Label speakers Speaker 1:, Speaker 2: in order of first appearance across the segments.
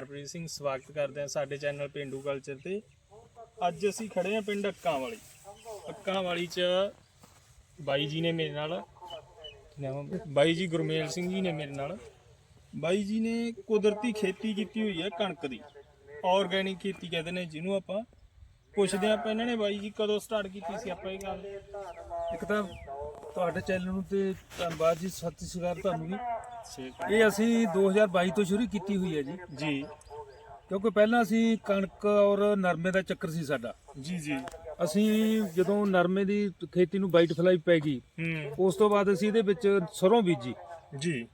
Speaker 1: ਹਰਪ੍ਰੀਤ ਸਿੰਘ ਸਵਾਗਤ ਕਰਦੇ ਹਾਂ ਸਾਡੇ ਚੈਨਲ ਪਿੰਡੂ ਕਲਚਰ ਤੇ। ਅੱਜ ਅਸੀਂ ਖੜੇ ਹਾਂ ਪਿੰਡ ਅੱਕਾਂ ਵਾਲੀ ਅੱਕਾਂ ਵਾਲੀ ਚ ਬਾਈ ਜੀ ਨੇ ਮੇਰੇ ਨਾਲ ਬਾਈ ਜੀ ਗੁਰਮੇਲ ਸਿੰਘ ਜੀ ਨੇ ਮੇਰੇ ਨਾਲ। ਬਾਈ ਜੀ ਨੇ ਕੁਦਰਤੀ ਖੇਤੀ ਕੀਤੀ ਹੋਈ ਹੈ ਕਣਕ ਦੀ। ਆਰਗੈਨਿਕ ਖੇਤੀ ਕਹਿੰਦੇ ਨੇ ਜਿਹਨੂੰ ਆਪਾਂ। ਪੁੱਛਦੇ ਹਾਂ ਆਪਾਂ ਇਹਨਾਂ ਨੇ ਬਾਈ ਜੀ ਕਦੋਂ ਸਟਾਰਟ ਕੀਤੀ ਸੀ ਆਪਾਂ ਇਹ ਗੱਲ?
Speaker 2: ਇੱਕ ਤਾਂ ਤੁਹਾਡੇ ਚੈਨਲ ਨੂੰ ਤੇ ਧੰਨਵਾਦ ਜੀ, ਸਤਿ ਸ਼੍ਰੀ ਅਕਾਲ ਤੁਹਾਨੂੰ ਵੀ। ਇਹ ਅਸੀਂ 2022 ਤੋਂ ਸ਼ੁਰੂ ਕੀਤੀ ਹੋਈ ਹੈ ਜੀ।
Speaker 1: ਜੀ।
Speaker 2: ਕਿਉਂਕਿ ਪਹਿਲਾਂ ਅਸੀਂ ਕਣਕ ਔਰ ਨਰਮੇ ਦਾ ਚੱਕਰ ਸੀ ਸਾਡਾ।
Speaker 1: ਜੀ ਜੀ।
Speaker 2: ਅਸੀਂ ਜਦੋਂ ਨਰਮੇ ਦੀ ਖੇਤੀ ਨੂੰ ਵਾਈਟ ਫਲਾਈ ਪੈ ਗਈ ਉਸ ਤੋਂ ਬਾਅਦ ਅਸੀਂ ਇਹਦੇ ਵਿੱਚ ਸਰੋਂ ਬੀਜੀ।
Speaker 1: ਜੀ।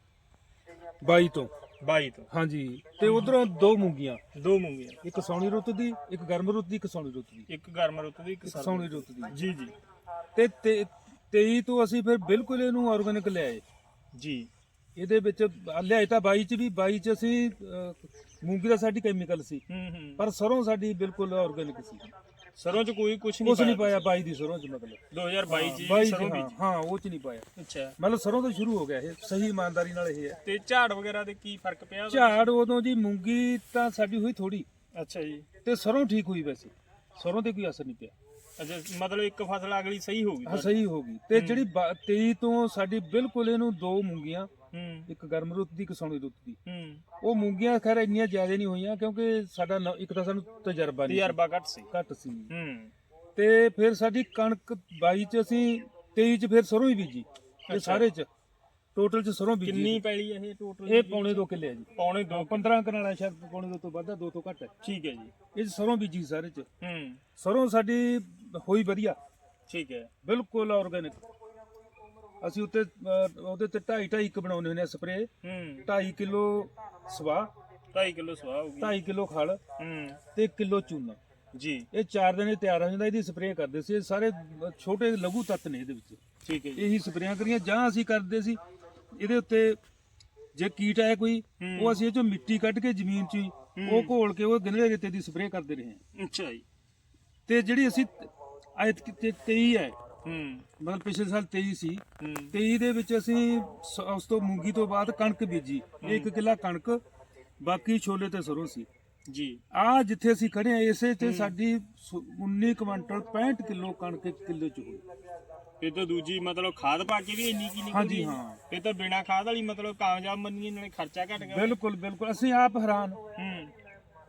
Speaker 2: 22 ਤੋਂ।
Speaker 1: 22 ਤੋਂ।
Speaker 2: ਹਾਂਜੀ। ਤੇ ਉਧਰੋਂ ਦੋ ਮੂੰਗੀਆਂ।
Speaker 1: ਦੋ ਮੂੰਗੀਆਂ।
Speaker 2: ਇੱਕ ਸੌਣੀ ਰੁੱਤ ਦੀ ਇੱਕ ਗਰਮ ਰੁੱਤ ਦੀ ਇੱਕ ਸੌਣੀ ਰੁੱਤ ਦੀ।
Speaker 1: ਇੱਕ ਗਰਮ ਰੁੱਤ ਦੀ ਇੱਕ
Speaker 2: ਸੌਣੀ ਰੁੱਤ ਦੀ।
Speaker 1: ਜੀ ਜੀ।
Speaker 2: ਤੇ ਤੇ- 23 ਤੋਂ ਅਸੀਂ ਫਿਰ ਬਿਲਕੁਲ ਇਹਨੂੰ ਆਰਗੈਨਿਕ ਲਿਆਏ
Speaker 1: ਜੀ।
Speaker 2: ਇਹਦੇ ਵਿੱਚ ਲਿਆਏ ਤਾਂ 22 ਚ ਵੀ 22 ਚ ਅਸੀਂ ਅਹ, ਮੂੰਗੀ ਦਾ ਸਾਡੀ ਕੈਮੀਕਲ ਸੀ।
Speaker 1: ਹੂੰ ਹੂੰ।
Speaker 2: ਪਰ ਸਰੋਂ ਸਾਡੀ ਬਿਲਕੁਲ ਆਰਗੈਨਿਕ ਸੀ।
Speaker 1: ਸਰੋਂ ਚ ਕੋਈ ਕੁਝ ਨਹੀਂ
Speaker 2: ਕੁਛ ਨਹੀਂ ਪਾਇਆ 22 ਦੀ ਸਰੋਂ ਚ ਮਤਲਬ।
Speaker 1: 2022 ਚ
Speaker 2: 22
Speaker 1: ਜੀ
Speaker 2: ਚ
Speaker 1: ਸਰੋਂ
Speaker 2: ਹਾਂ
Speaker 1: ਬੀਜੀ।
Speaker 2: ਹਾਂ ਉਹ ਚ ਨਹੀਂ ਪਾਇਆ।
Speaker 1: ਅੱਛਾ।
Speaker 2: ਮਤਲਬ ਸਰੋਂ ਤੋਂ ਸ਼ੁਰੂ ਹੋ ਗਿਆ ਇਹ ਸਹੀ ਇਮਾਨਦਾਰੀ ਨਾਲ ਇਹ ਹੈ।
Speaker 1: ਤੇ ਝਾੜ ਵਗੈਰਾ ਦੇ ਕੀ ਫ਼ਰਕ ਪਿਆ ਉਹਦਾ?
Speaker 2: ਝਾੜ ਉਦੋਂ ਜੀ ਮੂੰਗੀ ਤਾਂ ਸਾਡੀ ਹੋਈ ਥੋੜੀ
Speaker 1: ਅੱਛਾ ਜੀ।
Speaker 2: ਤੇ ਸਰੋਂ ਠੀਕ ਹੋਈ ਵੈਸੇ। ਸਰੋਂ ਤੇ ਕੋਈ ਅਸਰ ਨਹੀਂ ਪਿਆ।
Speaker 1: ਅੱਛਾ ਮਤਲਬ ਇੱਕ ਫਸਲ ਅਗਲੀ ਸਹੀ ਹੋ ਗਈ।
Speaker 2: ਹਾਂ ਸਹੀ ਹੋ ਗਈ। ਤੇ ਜਿਹੜੀ ਬ- 23 ਤੋਂ ਸਾਡੀ ਬਿਲਕੁਲ ਇਹਨੂੰ ਦੋ ਮੂੰਗੀਆਂ ਇੱਕ ਗਰਮ ਰੁੱਤ ਦੀ ਇੱਕ ਸੌਣੀ ਰੁੱਤ ਦੀ।
Speaker 1: ਹੂੰ।
Speaker 2: ਉਹ ਮੂੰਗੀਆਂ ਖੈਰ ਇੰਨੀਆਂ ਜ਼ਿਆਦਾ ਨਹੀਂ ਹੋਈਆਂ ਕਿਉਂਕਿ ਸਾਡਾ ਨ- ਇੱਕ ਤਾਂ ਸਾਨੂੰ ਤਜਰਬਾ ਨਹੀਂ
Speaker 1: ਤਜਰਬਾ ਘੱਟ ਸੀ।
Speaker 2: ਘੱਟ ਸੀ।
Speaker 1: ਹੂੰ।
Speaker 2: ਤੇ ਫਿਰ ਸਾਡੀ ਕਣਕ 22 ਚ ਅਸੀਂ 23 ਚ ਫਿਰ ਸਰੋਂ ਹੀ ਬੀਜੀ ਇਹ ਸਾਰੇ ਚ। ਟੋਟਲ ਚ ਸਰੋਂ ਬੀਜੀ
Speaker 1: ਕਿੰਨੀ ਪੈਲੀ ਹੈ ਇਹ ਟੋਟਲ
Speaker 2: ਇਹ ਪੌਣੇ 2 ਕਿੱਲੇ ਆ ਜੀ।
Speaker 1: ਪੌਣੇ 2
Speaker 2: 15 ਕਨਾਲਾ ਸ਼ਾਇਦ ਪੌਣੇ 2 ਤੋਂ ਵੱਧ ਆ 2 ਤੋਂ ਘੱਟ। ਹੈ
Speaker 1: ਠੀਕ ਹੈ ਜੀ।
Speaker 2: ਇਹ 'ਚ ਸਰੋਂ ਬੀਜੀ ਸਾਰੇ ਚ।
Speaker 1: ਹੂੰ।
Speaker 2: ਸਰੋਂ ਸਾਡੀ ਹੋਈ ਵਧੀਆ।
Speaker 1: ਠੀਕ ਹੈ।
Speaker 2: ਬਿਲਕੁਲ ਆਰਗੈਨਿਕ ਅਸੀਂ ਉੱਤੇ ਅਹ, ਉਹਦੇ ਤੇ 2.5 2.5 ਇੱਕ ਬਣਾਉਨੇ ਹੁੰਦੇ ਆ ਸਪਰੇ
Speaker 1: ਹੂੰ।
Speaker 2: 2.5 ਕਿਲੋ ਸਵਾ
Speaker 1: 2.5 ਕਿਲੋ ਸਵਾਹ ਹੋ ਗਈ।
Speaker 2: 2.5 ਕਿਲੋ ਖਲ
Speaker 1: ਹੂੰ।
Speaker 2: ਤੇ 1 ਕਿਲੋ ਚੂਨਾ।
Speaker 1: ਜੀ।
Speaker 2: ਇਹ ਚਾਰ ਦਿਨੇ ਤਿਆਰ ਹੋ ਜਾਂਦਾ ਇਹਦੀ ਸਪਰੇਅ ਕਰਦੇ ਸੀ ਇਹ ਸਾਰੇ ਛੋਟੇ ਲਘੂ ਤੱਤ ਨੇ ਇਹਦੇ ਵਿੱਚ।
Speaker 1: ਠੀਕ ਹੈ ਜੀ।
Speaker 2: ਇਹੀ ਸਪਰੇਆਂ ਕਰੀਆਂ ਜਾਂ ਅਸੀਂ ਕਰਦੇ ਸੀ ਇਹਦੇ ਉੱਤੇ ਜੇ ਕੀਟ ਆਇਆ ਕੋਈ
Speaker 1: ਹੂੰ।
Speaker 2: ਉਹ ਅਸੀਂ ਇਹ ਚੋਂ ਮਿੱਟੀ ਕੱਢ ਕੇ ਜ਼ਮੀਨ 'ਚ ਹੀ ਉਹ ਘੋਲ ਕੇ ਉਹ ਗੰਧਲੇ ਰੇਤੇ ਦੀ ਸਪਰੇਅ ਕਰਦੇ ਰਹੇ ਹਾਂ।
Speaker 1: ਅੱਛਾ ਜੀ।
Speaker 2: ਤੇ ਜਿਹੜੀ ਅਸੀਂ ਆਇਤ ਕਿਤੇ 23 ਹੈ
Speaker 1: ਹੂੰ।
Speaker 2: ਮਤਲਬ ਪਿਛਲੇ ਸਾਲ 23 ਸੀ।
Speaker 1: ਹੂੰ।
Speaker 2: 23 ਦੇ ਵਿੱਚ ਅਸੀਂ ਸ- ਉਸ ਤੋਂ ਮੂੰਗੀ ਤੋਂ ਬਾਅਦ ਕਣਕ ਬੀਜੀ। ਇੱਕ ਕਿੱਲਾ ਕਣਕ ਬਾਕੀ ਛੋਲੇ ਤੇ ਸਰੋਂ ਸੀ।
Speaker 1: ਜੀ।
Speaker 2: ਆ ਜਿੱਥੇ ਅਸੀਂ ਖੜੇ ਆ ਇਸੇ ਤੇ ਸਾਡੀ ਸ- 19 ਕੁਇੰਟਲ 65 ਕਿਲੋ ਕਣਕ ਇੱਕ ਕਿੱਲੇ ਚ ਹੋਈ।
Speaker 1: ਇਹ ਤਾਂ ਦੂਜੀ ਮਤਲਬ ਖਾਦ ਪਾ ਕੇ ਵੀ ਇੰਨੀ ਕੀ ਨਿਕਲਦੀ
Speaker 2: ਹਾਂਜੀ,
Speaker 1: ਹੈ।
Speaker 2: ਹਾਂ।
Speaker 1: ਇਹ ਤਾਂ ਬਿਨਾ ਖਾਦ ਵਾਲੀ ਮਤਲਬ ਕਾਮਯਾਬ ਮੰਨੀਏ ਨਾਲੇ ਖਰਚਾ ਘਟ ਗਿਆ
Speaker 2: ਬਿਲਕੁਲ ਬਿਲਕੁਲ। ਅਸੀਂ ਆਪ ਹੈਰਾਨ।
Speaker 1: ਹੂੰ।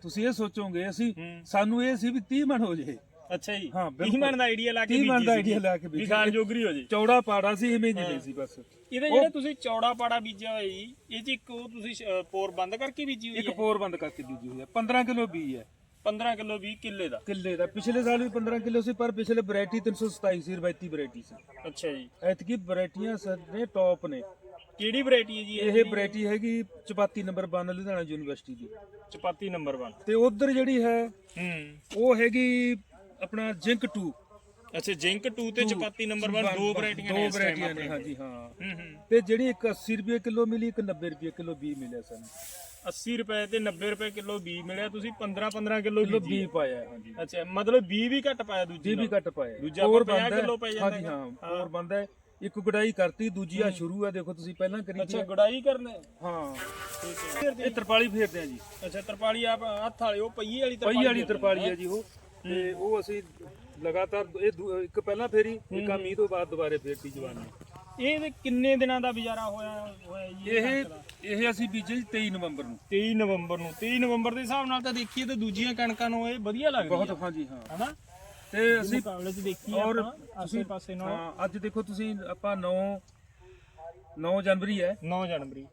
Speaker 2: ਤੁਸੀਂ ਇਹ ਸੋਚੋਗੇ ਅਸੀਂ
Speaker 1: ਹੂੰ।
Speaker 2: ਸਾਨੂੰ ਇਹ ਸੀ ਵੀ 30 ਮਣ ਹੋ ਜੇ
Speaker 1: ਅੱਛਾ ਜੀ।
Speaker 2: ਹਾਂ, ਬਿਲਕੁਲ।
Speaker 1: 30 ਮਣ ਦਾ ਆਈਡੀਆ ਲਾ ਕੇ
Speaker 2: 30 ਮਣ ਦਾ
Speaker 1: ਬੀਜੀ
Speaker 2: idea ਲਾ ਕੇ ਬੀਜੀ।
Speaker 1: ਖਾਣ ਜੋਗਰੀ ਹੋ ਜੇ।
Speaker 2: ਚੌੜਾ ਪਾੜਾ ਸੀ ਇਵੇਂ ਜਿਲੇ ਸੀ ਬਸ।
Speaker 1: ਇਹਦੇ ਜਿਹੜਾ ਤੁਸੀਂ ਚੌੜਾ ਪਾੜਾ ਬੀਜਿਆ ਹੋਇਆ ਜੀ ਇਹ ਚ ਇੱਕ ਉਹ ਤੁਸੀਂ ਪੋਰ ਬੰਦ ਕਰਕੇ ਬੀਜੀ ਹੋਈ
Speaker 2: ਇੱਕ
Speaker 1: ਹੈ?
Speaker 2: ਪੋਰ ਬੰਦ ਕਰਕੇ ਬੀਜੀ ਹੋਈ ਹੈ। 15 ਕਿਲੋ ਬੀ ਹੈ।
Speaker 1: 15 ਕਿਲੋ 20 ਕਿੱਲੇ ਦਾ।
Speaker 2: ਕਿੱਲੇ ਦਾ। ਪਿਛਲੇ ਸਾਲ ਵੀ 15 ਕਿਲੋ ਸੀ ਪਰ ਪਿਛਲੇ ਵੈਰਾਈਟੀ 327 ਸੀ ਰਵਾਇਤੀ ਵੈਰਾਈਟੀ ਸੀ।
Speaker 1: ਅੱਛਾ ਜੀ।
Speaker 2: ਐਤਕੀ ਵੈਰਾਈਟੀਆਂ ਸਾਡੇ ਟੌਪ ਨੇ।
Speaker 1: ਕਿਹੜੀ ਵੈਰਾਈਟੀ ਹੈ ਜੀ
Speaker 2: ਇਹ? ਵੈਰਾਈਟੀ ਹੈਗੀ ਚਪਾਤੀ ਨੰਬਰ 1 ਲੁਧਿਆਣਾ ਯੂਨੀਵਰਸਿਟੀ ਦੀ।
Speaker 1: ਚਪਾਤੀ ਨੰਬਰ 1
Speaker 2: ਤੇ ਉਧਰ ਜਿਹੜੀ ਹੈ
Speaker 1: ਹੂੰ।
Speaker 2: ਉਹ ਹੈਗੀ ਆਪਣਾ ਜਿੰਕ 2
Speaker 1: ਅੱਛਾ ਜਿੰਕ 2 ਤੇ ਚਪਾਤੀ ਨੰਬਰ 1 ਦੋ ਵੈਰਾਈਟੀਆਂ ਨੇ
Speaker 2: ਦੋ ਵੈਰਾਈਟੀਆਂ ਨੇ ਹਾਂਜੀ ਹਾਂ। ਤੇ ਜਿਹੜੀ ਇੱਕ 80 ਰੁਪਏ ਕਿਲੋ ਮਿਲੀ ਇੱਕ 90 ਰੁਪਏ ਕਿਲੋ ਬੀ ਮਿਲਿਆ ਸਾਨੂੰ।
Speaker 1: 80 ਰੁਪਏ ਤੇ 90 ਰੁਪਏ ਕਿਲੋ ਬੀ ਮਿਲਿਆ ਤੁਸੀਂ 15 15 ਕਿਲੋ ਬੀਜੀ
Speaker 2: ਪਾਇਆ ਹਾਂਜੀ।
Speaker 1: ਅੱਛਾ ਮਤਲਬ ਬੀ ਵੀ ਘੱਟ ਪਾਇਆ ਦੂਜੀ
Speaker 2: ਵੀ। ਘੱਟ ਪਾਇਆ।
Speaker 1: ਦੂਜਾ
Speaker 2: ਹੋਰ
Speaker 1: ਆਪਾਂ 50
Speaker 2: ਬਣਦਾ ਹੈ।
Speaker 1: ਕਿਲੋ ਪੈ ਜਾਂਦਾ
Speaker 2: ਹਾਂਜੀ। ਹਾਂ ਹੋਰ ਬੰਦਾ ਇੱਕ ਗੁਡਾਈ ਕਰਤੀ ਦੂਜੀ ਆ ਸ਼ੁਰੂ ਹੈ ਦੇਖੋ ਤੁਸੀਂ ਪਹਿਲਾਂ ਕਰੀ
Speaker 1: ਅੱਛਾ ਗੁਡਾਈ ਕਰਨੇ
Speaker 2: ਹਾਂ?
Speaker 1: ਠੀਕ ਹੈ।
Speaker 2: ਇਹ ਤਰਪਾਲੀ ਫੇਰਦੇ ਆ ਜੀ।
Speaker 1: ਅੱਛਾ ਤਰਪਾਲੀ ਆਪ ਹੱਥ ਵਾਲੀ ਉਹ ਪਈਏ ਵਾਲੀ
Speaker 2: ਪਈ ਵਾਲੀ ਤਰਪਾਲੀ। ਹੈ ਜੀ ਉਹ। ਤੇ ਉਹ ਅਸੀਂ ਲਗਾਤਾਰ ਇਹ ਦੂ- ਇੱਕ ਪਹਿਲਾਂ ਫੇਰੀ ਇੱਕ ਆ ਮੀਂਹ ਤੋਂ ਬਾਅਦ ਦੁਬਾਰੇ ਫੇਰਤੀ ਜਵਾਨੀ
Speaker 1: ਇਹ ਤੇ ਕਿੰਨੇ ਦਿਨਾਂ ਦਾ ਗੁਜ਼ਾਰਾ ਹੋਇਆ ਹੋਇਆ ਜੀ?
Speaker 2: ਇਹ ਇਹ ਅਸੀਂ ਬੀਜੇ ਜੀ 23 ਨਵੰਬਰ ਨੂੰ।
Speaker 1: 23 ਨਵੰਬਰ ਨੂੰ। 23 ਨਵੰਬਰ ਦੇ ਹਿਸਾਬ ਨਾਲ ਤਾਂ ਦੇਖੀਏ ਤੇ ਦੂਜੀਆਂ ਕਣਕਾਂ ਨੂੰ ਇਹ ਵਧੀਆ ਲੱਗਦੀਆਂ
Speaker 2: ਬਹੁਤ ਹਾਂਜੀ ਹਾਂ।
Speaker 1: ਹਨਾ?
Speaker 2: ਤੇ ਅਸੀਂ
Speaker 1: ਮੁਕਾਬਲੇ 'ਚ ਦੇਖੀਏ
Speaker 2: ਔਰ
Speaker 1: ਆਪਾਂ ਆਸੇ ਪਾਸੇ ਨਾਲ।
Speaker 2: ਹਾਂ ਅੱਜ ਦੇਖੋ ਤੁਸੀਂ ਆਪਾਂ 9 9 ਜਨਵਰੀ ਹੈ।
Speaker 1: 9 ਜਨਵਰੀ।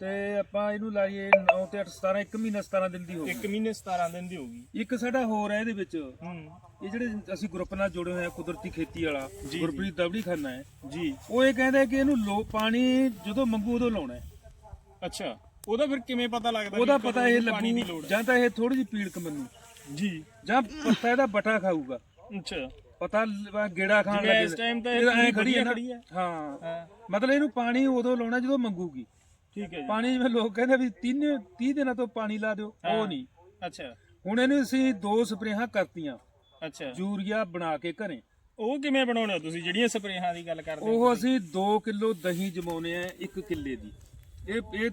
Speaker 2: ਤੇ ਆਪਾਂ ਇਹਨੂੰ ਲਾਈਏ 9 ਤੇ 8 17 ਇੱਕ ਮਹੀਨਾ 17 ਦਿਨ ਦੀ ਹੋ
Speaker 1: ਇੱਕ ਮਹੀਨੇ 17 ਦਿਨ ਦੀ ਹੋਊਗੀ।
Speaker 2: ਇੱਕ ਸਾਡਾ ਹੋਰ ਹੈ ਇਹਦੇ ਵਿੱਚ।
Speaker 1: ਹੂੰ।
Speaker 2: ਇਹ ਜਿਹੜੇ ਅਸੀਂ ਗਰੁੱਪ ਨਾਲ ਜੁੜੇ ਹੋਏ ਆ ਕੁਦਰਤੀ ਖੇਤੀ ਵਾਲਾ
Speaker 1: ਜੀ।
Speaker 2: ਗੁਰਪ੍ਰੀਤ ਦਵੜੀ ਖਾਨਾ ਹੈ।
Speaker 1: ਜੀ।
Speaker 2: ਉਹ ਇਹ ਕਹਿੰਦਾ ਕਿ ਇਹਨੂੰ ਲੋ ਪਾਣੀ ਜਦੋਂ ਮੰਗੂ ਉਦੋਂ ਲਾਉਣਾ ਹੈ।
Speaker 1: ਅੱਛਾ ਉਹਦਾ ਫਿਰ ਕਿਵੇਂ ਪਤਾ ਲੱਗਦਾ ਵੀ
Speaker 2: ਉਹਦਾ
Speaker 1: ਕਦੋਂ
Speaker 2: ਪਤਾ ਇਹ
Speaker 1: ਇਹਨੂੰ ਪਾਣੀ ਦੀ
Speaker 2: ਲੱਗੂ
Speaker 1: ਲੋੜ ਹੈ?
Speaker 2: ਜਾਂ ਤਾਂ ਇਹ ਥੋੜੀ ਜਿਹੀ ਪੀੜਕ ਮੰਨੂ
Speaker 1: ਜੀ।
Speaker 2: ਜਾਂ ਪੱਤਾ ਇਹਦਾ ਬਟਾ ਖਾਊਗਾ।
Speaker 1: ਅੱਛਾ।
Speaker 2: ਪਤਾ ਲ- ਗੇੜਾ ਖਾਣ
Speaker 1: ਜਿਵੇਂ
Speaker 2: ਲੱਗੇ
Speaker 1: ਇਸ time ਤੇ
Speaker 2: ਇਹ ਐਂ ਖੜੀ ਹੈ ਨਾ।
Speaker 1: ਖੜੀ ਹੈ।
Speaker 2: ਹਾਂ।
Speaker 1: ਹਾਂ।
Speaker 2: ਮਤਲਬ ਇਹਨੂੰ ਪਾਣੀ ਉਦੋਂ ਲਾਉਣਾ ਜਦੋਂ ਮੰਗੂਗੀ।
Speaker 1: ਠੀਕ ਹੈ ਜੀ।
Speaker 2: ਪਾਣੀ ਜਿਵੇਂ ਲੋਕ ਕਹਿੰਦੇ ਵੀ 3 30 ਦਿਨਾਂ ਤੋਂ ਪਾਣੀ ਲਾ ਦਿਓ ਉਹ ਨਹੀਂ।
Speaker 1: ਅੱਛਾ।
Speaker 2: ਹੁਣ ਇਹਨੂੰ ਅਸੀਂ ਦੋ ਸਪਰੇਹਾਂ ਕਰਤੀਆਂ।
Speaker 1: ਅੱਛਾ।
Speaker 2: ਯੂਰੀਆ ਬਣਾ ਕੇ ਘਰੇ।
Speaker 1: ਉਹ ਕਿਵੇਂ ਬਣਾਉਣੇ ਹੋ ਤੁਸੀਂ? ਜਿਹੜੀਆਂ ਸਪਰੇਹਾਂ ਦੀ ਗੱਲ ਕਰਦੇ ਹੋ
Speaker 2: ਉਹ ਅਸੀਂ 2 ਕਿਲੋ ਦਹੀਂ ਜਮਾਉਨੇ ਆ 1 ਕਿੱਲੇ ਦੀ। ਇਹ ਇਹ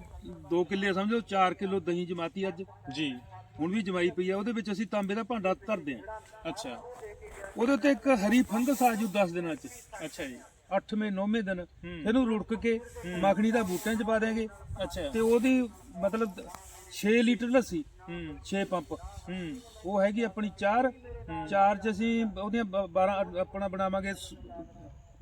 Speaker 2: 2 ਕਿੱਲੇ ਸਮਝੋ 4 ਕਿਲੋ ਦਹੀਂ ਜਮਾਤੀ ਅੱਜ।
Speaker 1: ਜੀ।
Speaker 2: ਹੁਣ ਵੀ ਜਮਾਈ ਪਈ ਆ ਉਹਦੇ ਵਿੱਚ ਅਸੀਂ ਤਾਂਬੇ ਦਾ ਭਾਂਡਾ ਧਰਦੇ ਆ।
Speaker 1: ਅੱਛਾ।
Speaker 2: ਉਹਦੇ ਉੱਤੇ ਇੱਕ ਹਰੀ ਫੰਗਸ ਆ ਜੂ 10 ਦਿਨਾਂ ਚ।
Speaker 1: ਅੱਛਾ ਜੀ।
Speaker 2: 8ਵੇਂ 9ਵੇਂ ਦਿਨ। ਇਹਨੂੰ ਰੁੜਕ ਕੇ ਮੱਖਣੀ ਦਾ ਬੂਟਿਆਂ ਚ ਪਾ ਦੇਾਂਗੇ
Speaker 1: ਅੱਛਾ।
Speaker 2: ਤੇ ਉਹਦੀ ਮਤਲਬ 6 ਲੀਟਰ ਲੱਸੀ
Speaker 1: ਹੂੰ।
Speaker 2: 6 ਪੰਪ।
Speaker 1: ਹੂੰ।
Speaker 2: ਉਹ ਹੈਗੀ ਆਪਣੀ 4 ਚਾਰ ਚ ਅਸੀਂ ਉਹਦੀਆਂ 12 ਆਪਣਾ ਬਣਾਵਾਂਗੇ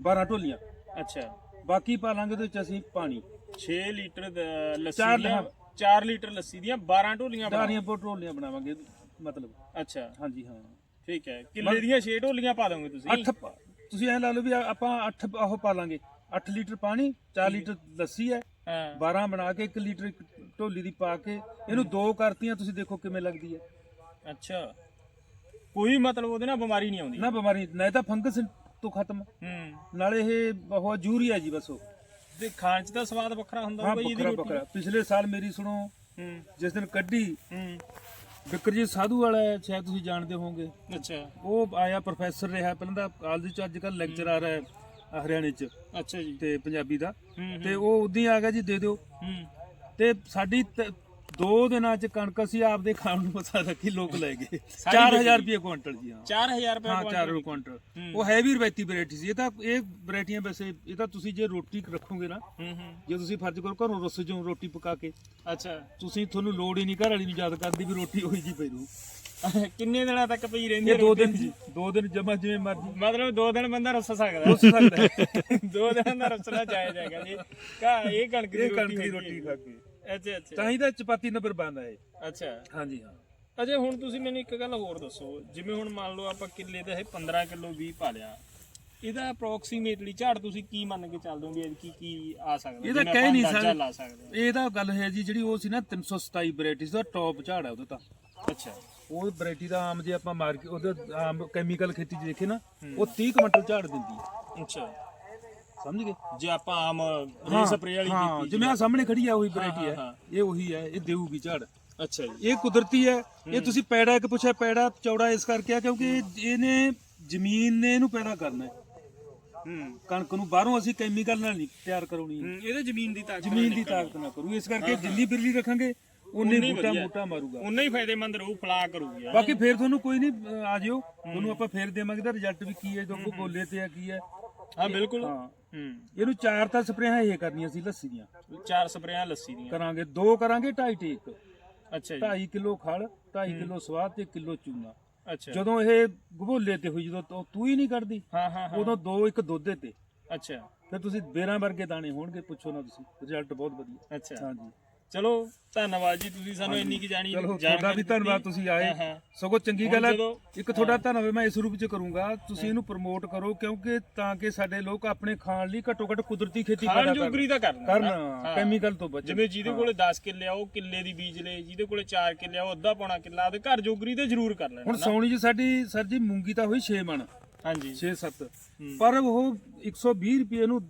Speaker 2: 12 ਢੋਲੀਆਂ।
Speaker 1: ਅੱਛਾ।
Speaker 2: ਬਾਕੀ ਪਾ ਲਾਂਗੇ ਉਹਦੇ ਵਿੱਚ ਅਸੀਂ ਪਾਣੀ।
Speaker 1: 6 ਲੀਟਰ ਲੱਸੀ
Speaker 2: ਚਾਰ
Speaker 1: ਦੀਆਂ
Speaker 2: ਹਾਂ।
Speaker 1: 4 ਲੀਟਰ ਲੱਸੀ ਦੀਆਂ 12 ਢੋਲੀਆਂ ਬਣਾ
Speaker 2: ਢਾਰੀਆਂ ਪੋ ਢੋਲੀਆਂ ਬਣਾਵਾਂਗੇ ਮਤਲਬ।
Speaker 1: ਅੱਛਾ।
Speaker 2: ਹਾਂਜੀ ਹਾਂ।
Speaker 1: ਠੀਕ ਹੈ। ਕਿੱਲੇ ਦੀਆਂ 6 ਢੋਲੀਆਂ ਪਾ ਦੋਗੇ ਤੁਸੀਂ?
Speaker 2: 8 ਤੁਸੀਂ ਐ ਲਾ ਲਓ ਵੀ ਆ- ਆਪਾਂ 8 ਉਹ ਪਾ ਲਾਂਗੇ। 8 ਲੀਟਰ ਪਾਣੀ 4 ਲੀਟਰ ਲੱਸੀ ਹੈ।
Speaker 1: ਹਾਂ।
Speaker 2: 12 ਬਣਾ ਕੇ 1 ਲੀਟਰ ਇੱਕ ਢੋਲੀ ਦੀ ਪਾ ਕੇ ਇਹਨੂੰ ਦੋ ਕਰਤੀਆਂ ਤੁਸੀਂ ਦੇਖੋ ਕਿਵੇਂ ਲੱਗਦੀ ਹੈ।
Speaker 1: ਅੱਛਾ। ਕੋਈ ਮਤਲਬ ਉਹਦੇ ਨਾਲ ਬਿਮਾਰੀ ਨਹੀਂ ਆਉਂਦੀ।
Speaker 2: ਨਾ ਬਿਮਾਰੀ ਨਾ ਤਾਂ ਫੰਗਸ ਤੋਂ ਖਤਮ।
Speaker 1: ਹੂੰ।
Speaker 2: ਨਾਲੇ ਇਹ ਬਹੁਤ ਜੂਰੀ ਹੈ ਜੀ ਬਸ ਉਹ।
Speaker 1: ਤੇ ਖਾਣ ਚ ਤਾਂ ਸਵਾਦ ਵੱਖਰਾ ਹੁੰਦਾ
Speaker 2: ਹਾਂ
Speaker 1: ਜੀ ਇਹਦੀ
Speaker 2: ਬੱਕਰਾ
Speaker 1: ਰੋਟੀ
Speaker 2: ਬੱਕਰਾ ਪਿਛਲੇ ਸਾਲ ਮੇਰੀ ਸੁਣੋ
Speaker 1: ਹੂੰ।
Speaker 2: ਜਿਸ ਦਿਨ ਕੱਢੀ
Speaker 1: ਹੂੰ।
Speaker 2: ਬਿਕਰਜੀਤ ਸਾਧੂ ਵਾਲਾ ਹੈ, ਸ਼ਾਇਦ ਤੁਸੀਂ ਜਾਣਦੇ ਹੋਵੋਗੇ।
Speaker 1: ਅੱਛਾ।
Speaker 2: ਉਹ ਆਇਆ ਪ੍ਰੋਫੈਸਰ ਰਿਹਾ ਪਹਿਲਾਂ ਤਾਂ ਕਾਲਜ ਚ ਅੱਜ ਕੱਲ ਲੈਕਚਰਰ ਹੈ ਹਰਿਆਣੇ ਚ
Speaker 1: ਅੱਛਾ ਜੀ।
Speaker 2: ਤੇ ਪੰਜਾਬੀ ਦਾ।
Speaker 1: ਹੂੰ।
Speaker 2: ਤੇ ਉਹ ਉਦੋਂ ਹੀ ਆ ਗਿਆ ਜੀ ਦੇ ਦਿਓ।
Speaker 1: ਹੂੰ।
Speaker 2: ਤੇ ਸਾਡੀ ਤ- ਦੋ ਦਿਨਾਂ ਚ ਕਣਕ ਅਸੀਂ ਆਪਦੇ ਖਾਣ ਨੂੰ ਪਤਾ ਰੱਖੀ ਲੋਕ ਲੈ ਗਏ।
Speaker 1: ਸਾਰੀ
Speaker 2: 4000
Speaker 1: ਵਿਕੀ।
Speaker 2: ਰੁਪਏ ਕੁਇੰਟਲ ਜੀ ਹਾਂ।
Speaker 1: 4000 ਰੁਪਏ
Speaker 2: ਹਾਂ
Speaker 1: ਕੁਆਂਟਲ।
Speaker 2: 4 ਰੁਪਏ ਕੁਇੰਟਲ
Speaker 1: ਹੂੰ।
Speaker 2: ਉਹ ਹੈਵੀ ਰਵਾਇਤੀ ਵੈਰਾਈਟੀ ਸੀ। ਇਹ ਤਾਂ ਇਹ ਵੈਰਾਈਟੀਆਂ ਵੈਸੇ ਇਹ ਤਾਂ ਤੁਸੀਂ ਜੇ ਰੋਟੀ ਰੱਖੋਗੇ ਨਾ
Speaker 1: ਹੂੰ ਹੂੰ।
Speaker 2: ਜੇ ਤੁਸੀਂ ਫਰਜ਼ ਕਰੋ ਘਰੋਂ ਰਸ ਚੋਂ ਰੋਟੀ ਪਕਾ ਕੇ
Speaker 1: ਅੱਛਾ।
Speaker 2: ਤੁਸੀਂ ਤੁਹਾਨੂੰ ਲੋੜ ਹੀ ਨਹੀਂ ਘਰ ਵਾਲੀ ਨੂੰ ਯਾਦ ਕਰਦੀ ਵੀ ਰੋਟੀ ਹੋਈ ਜੀ ਪਈ ਰੂ।
Speaker 1: ਕਿੰਨੇ ਦਿਨਾਂ ਤੱਕ ਪਈ ਰਹਿੰਦੀ
Speaker 2: ਇਹ
Speaker 1: ਹੈ
Speaker 2: ਦੋ? ਦਿਨ ਜੀ ਦੋ ਦਿਨ ਜਮਾ ਜਿਵੇਂ ਮਰਜ਼ੀ।
Speaker 1: ਮਤਲਬ ਦੋ ਦਿਨ ਬੰਦਾ ਰੁੱਸ ਸਕਦਾ।
Speaker 2: ਰੁੱਸ ਸਕਦਾ। ਹੈ।
Speaker 1: ਦੋ ਦਿਨਾਂ ਦਾ ਰੁੱਸਣਾ ਜਾਇਜ਼ ਹੈਗਾ ਜੀ। ਕਾ ਇਹ ਕਣਕ ਦੀ ਰੋਟੀ ਹੈ।
Speaker 2: ਖਾ ਕੇ।
Speaker 1: ਅੱਛਾ ਅੱਛਾ।
Speaker 2: ਤਾਂ ਹੀ ਤਾਂ ਚਪਾਤੀ ਨੰਬਰ ਬੰਦਾ ਹੈ
Speaker 1: ਅੱਛਾ।
Speaker 2: ਹਾਂਜੀ ਹਾਂ।
Speaker 1: ਅਜੇ ਹੁਣ ਤੁਸੀਂ ਮੈਨੂੰ ਇੱਕ ਗੱਲ ਹੋਰ ਦੱਸੋ। ਜਿਵੇਂ ਹੁਣ ਮੰਨ ਲਓ ਆਪਾਂ ਕਿੱਲੇ ਦਾ ਇਹ 15 ਕਿਲੋ ਵੀ ਪਾ ਲਿਆ। ਇਹਦਾ ਅਪਰੋਕਸੀਮੇਟਲੀ ਝਾੜ ਤੁਸੀਂ ਕੀ ਮੰਨ ਕੇ ਚੱਲਦੇ ਹੋ ਵੀ ਇਹ ਕੀ ਕੀ ਆ ਸਕਦਾ?
Speaker 2: ਇਹਦਾ
Speaker 1: ਜਿਵੇਂ
Speaker 2: ਕਹਿ
Speaker 1: ਆਪਾਂ
Speaker 2: ਨਹੀਂ
Speaker 1: ਅੰਦਾਜ਼ਾ
Speaker 2: ਸਕਦੇ।
Speaker 1: ਲਾ ਸਕਦੇ। ਹਾਂ।
Speaker 2: ਇਹ ਤਾਂ ਗੱਲ ਹੈ ਜੀ ਜਿਹੜੀ ਉਹ ਸੀ ਨਾ 327 ਵੈਰਾਈਟੀਜ਼ ਦਾ ਟੌਪ ਝਾੜ ਹੈ ਉਹਦਾ ਤਾਂ।
Speaker 1: ਅੱਛਾ।
Speaker 2: ਉਹ ਵੈਰਾਈਟੀ ਦਾ ਆਮ ਜੇ ਆਪਾਂ ਮਾਰਕੀਟ ਉਹਦੇ ਆਮ ਕੈਮੀਕਲ ਖੇਤੀ 'ਚ ਦੇਖੇ ਨਾ ਉਹ 30 ਕੁਇੰਟਲ ਝਾੜ ਦਿੰਦੀ ਹੈ।
Speaker 1: ਅੱਛਾ।
Speaker 2: ਸਮਝ ਗਏ?
Speaker 1: ਜੇ ਆਪਾਂ ਆਮ ਰੇ ਸਪਰੇ ਵਾਲੀ
Speaker 2: ਹਾਂ
Speaker 1: ਕੀਤੀ
Speaker 2: ਜਿਵੇਂ ਆ ਸਾਹਮਣੇ ਖੜੀ ਆ ਉਹੀ ਵੈਰਾਈਟੀ
Speaker 1: ਹਾਂ,
Speaker 2: ਹੈ
Speaker 1: ਹਾਂ।
Speaker 2: ਇਹ ਉਹੀ ਹੈ ਇਹ ਦੇਊਗੀ ਝਾੜ।
Speaker 1: ਅੱਛਾ ਜੀ।
Speaker 2: ਇਹ ਕੁਦਰਤੀ ਹੈ ਇਹ ਤੁਸੀਂ ਪੈੜਾ ਇੱਕ ਪੁੱਛਿਆ ਪੈੜਾ ਚੌੜਾ ਇਸ ਕਰਕੇ ਆ ਕਿਉਂਕਿ ਇਹ- ਇਹਨੇ ਜ਼ਮੀਨ ਨੇ ਇਹਨੂੰ ਪੈਦਾ ਕਰਨਾ ਹੈ।
Speaker 1: ਹੂੰ।
Speaker 2: ਕਣਕ ਨੂੰ ਬਾਹਰੋਂ ਅਸੀਂ ਕੈਮੀਕਲ ਨਾਲ ਨਹੀਂ ਤਿਆਰ ਕਰਾਉਣੀ ਹੈ।
Speaker 1: ਇਹਦੇ ਜ਼ਮੀਨ ਦੀ ਤਾਕਤ
Speaker 2: ਜ਼ਮੀਨ ਦੀ ਤਾਕਤ ਨਾ ਕਰੂ। ਇਸ ਕਰਕੇ ਜਿੰਨੀ ਬਿਰਲੀ ਰੱਖਾਂਗੇ ਉਨੀ
Speaker 1: ਉਨੀ
Speaker 2: ਬੂਟਾ
Speaker 1: ਵਧੀਆ।
Speaker 2: ਮੋਟਾ ਮਾਰੂਗਾ।
Speaker 1: ਉਨਾ ਹੀ ਫਾਇਦੇਮੰਦ ਰਹੂ ਫਲਾ ਕਰੂਗੀ।
Speaker 2: ਬਾਕੀ ਫੇਰ ਤੁਹਾਨੂੰ ਕੋਈ ਨਹੀਂ ਆ ਜਿਓ। ਤੁਹਾਨੂੰ ਆਪਾਂ ਫੇਰ ਦੇਵਾਂਗੇ ਦਾ ਰਿਜ਼ਲਟ ਵੀ ਕੀ ਹੈ ਜੋ ਬੋਲੇ ਤੇ ਆ ਕੀ ਹੈ।
Speaker 1: ਹਾਂ ਬਿਲਕੁਲ।
Speaker 2: ਹਾਂ।
Speaker 1: ਹੂੰ।
Speaker 2: ਇਹਨੂੰ ਚਾਰ ਤਾਂ ਸਪਰੇਆਂ ਇਹ ਕਰਨੀਆਂ ਸੀ ਲੱਸੀ ਦੀਆਂ।
Speaker 1: ਚਾਰ ਸਪਰੇਆਂ ਲੱਸੀ ਦੀਆਂ।
Speaker 2: ਕਰਾਂਗੇ ਦੋ ਕਰਾਂਗੇ 2.5 ਟੇਕ।
Speaker 1: ਅੱਛਾ ਜੀ।
Speaker 2: 2.5 ਕਿਲੋ ਖਲ 2.5 ਕਿਲੋ ਸਵਾਦ ਤੇ ਕਿਲੋ ਚੂਨਾ।
Speaker 1: ਅੱਛਾ।
Speaker 2: ਜਦੋਂ ਇਹ ਗਭੋਲੇ ਤੇ ਹੋਈ ਜਦੋਂ ਤੂੰ- ਹੀ ਨਹੀਂ ਕੱਢਦੀ
Speaker 1: ਹਾਂ ਹਾਂ ਹਾਂ।
Speaker 2: ਉਦੋਂ ਦੋ ਇੱਕ ਦੁੱਧ ਤੇ।
Speaker 1: ਅੱਛਾ।
Speaker 2: ਫਿਰ ਤੁਸੀਂ ਬੇਰਾਂ ਵਰਗੇ ਦਾਣੇ ਹੋਣਗੇ ਪੁੱਛੋ ਨਾ ਤੁਸੀਂ ਰਿਜ਼ਲਟ ਬਹੁਤ ਵਧੀਆ।
Speaker 1: ਅੱਛਾ।
Speaker 2: ਹਾਂਜੀ।
Speaker 1: ਚਲੋ ਧੰਨਵਾਦ ਜੀ ਤੁਸੀਂ ਸਾਨੂੰ ਇੰਨੀ ਕੀ ਜਾਣੀ
Speaker 2: ਚਲੋ ਤੁਹਾਡਾ ਵੀ ਧੰਨਵਾਦ। ਤੁਸੀਂ ਆਏ। ਸਗੋਂ ਚੰਗੀ ਗੱਲ ਹੈ ਇੱਕ ਤੁਹਾਡਾ ਧੰਨਵਾਦ ਮੈਂ ਇਸ ਰੂਪ ਚ ਕਰੂੰਗਾ ਤੁਸੀਂ ਇਹਨੂੰ ਪ੍ਰਮੋਟ ਕਰੋ ਕਿਉਂਕਿ ਤਾਂ ਕਿ ਸਾਡੇ ਲੋਕ ਆਪਣੇ ਖਾਣ ਲਈ ਘੱਟੋ ਘੱਟ ਕੁਦਰਤੀ ਖੇਤੀ
Speaker 1: ਖਾਣ
Speaker 2: ਪੈਦਾ
Speaker 1: ਜੋਗਰੀ
Speaker 2: ਕਰਨ।
Speaker 1: ਤਾਂ ਕਰਨਾ।
Speaker 2: ਕਰਨ। ਕੈਮੀਕਲ ਤੋਂ ਬਚਣ।
Speaker 1: ਜਿਵੇਂ ਜਿਹਦੇ ਕੋਲੇ 10 ਕਿੱਲੇ ਆ ਉਹ ਕਿੱਲੇ ਦੀ ਬੀਜ ਲੇ ਜਿਹਦੇ ਕੋਲੇ 4 ਕਿੱਲੇ ਆ ਉਹ ਅੱਧਾ ਪੌਣਾ ਕਿੱਲਾ ਉਹਦੇ ਘਰ ਜੋਗਰੀ ਤੇ ਜ਼ਰੂਰ ਕਰ ਲੈਣਾ
Speaker 2: ਹੁਣ। ਸੌਣੀ ਜੀ ਸਾਡੀ ਸਰ ਜੀ ਮੂੰਗੀ ਤਾਂ ਹੋਈ 6 ਮਣ।
Speaker 1: ਹਾਂਜੀ।
Speaker 2: 6 7 ਪਰ ਉਹ 120 ਰੁਪਏ ਨੂੰ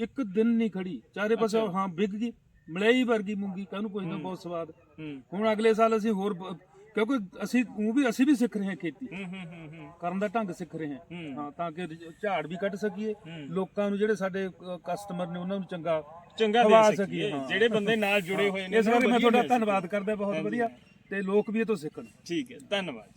Speaker 2: ਇੱਕ ਦਿਨ ਨਹੀਂ ਖੜੀ। ਚਾਰੇ ਪਾਸੇ ਹਾਂ ਵਿਕ ਗਈ। ਮਲਾਈ ਵਰਗੀ ਮੂੰਗੀ ਕਾਹਨੂੰ ਪੁੱਛਦਾ ਬਹੁਤ ਸਵਾਦ। ਹੁਣ ਅਗਲੇ ਸਾਲ ਅਸੀਂ ਹੋਰ ਬ- ਕਿਉਂਕਿ ਅਸੀਂ ਉਹ ਵੀ ਅਸੀਂ ਵੀ ਸਿੱਖ ਰਹੇ ਹਾਂ ਖੇਤੀ।
Speaker 1: ਹੂੰ ਹੂੰ ਹੂੰ ਹੂੰ।
Speaker 2: ਕਰਨ ਦਾ ਢੰਗ ਸਿੱਖ ਰਹੇ ਹਾਂ।
Speaker 1: ਹੂੰ।
Speaker 2: ਹਾਂ ਤਾਂ ਕਿ ਝਾੜ ਵੀ ਕੱਢ ਸਕੀਏ। ਲੋਕਾਂ ਨੂੰ ਜਿਹੜੇ ਸਾਡੇ ਕਸਟਮਰ ਨੇ ਉਹਨਾਂ ਨੂੰ ਚੰਗਾ
Speaker 1: ਚੰਗਾ
Speaker 2: ਖਵਾ
Speaker 1: ਦੇ
Speaker 2: ਸਕੀਏ,
Speaker 1: ਸਕੀਏ
Speaker 2: ਹਾਂ।
Speaker 1: ਜਿਹੜੇ ਬੰਦੇ ਨਾਲ ਜੁੜੇ ਹੋਏ ਨੇ
Speaker 2: ਇਸ ਕਰਕੇ ਮੈਂ ਤੁਹਾਡਾ ਧੰਨਵਾਦ ਕਰਦਾ ਬਹੁਤ। ਵਧੀਆ। ਤੇ ਲੋਕ ਵੀ ਇਹ ਤੋਂ ਸਿੱਖਣ।
Speaker 1: ਠੀਕ ਹੈ ਧੰਨਵਾਦ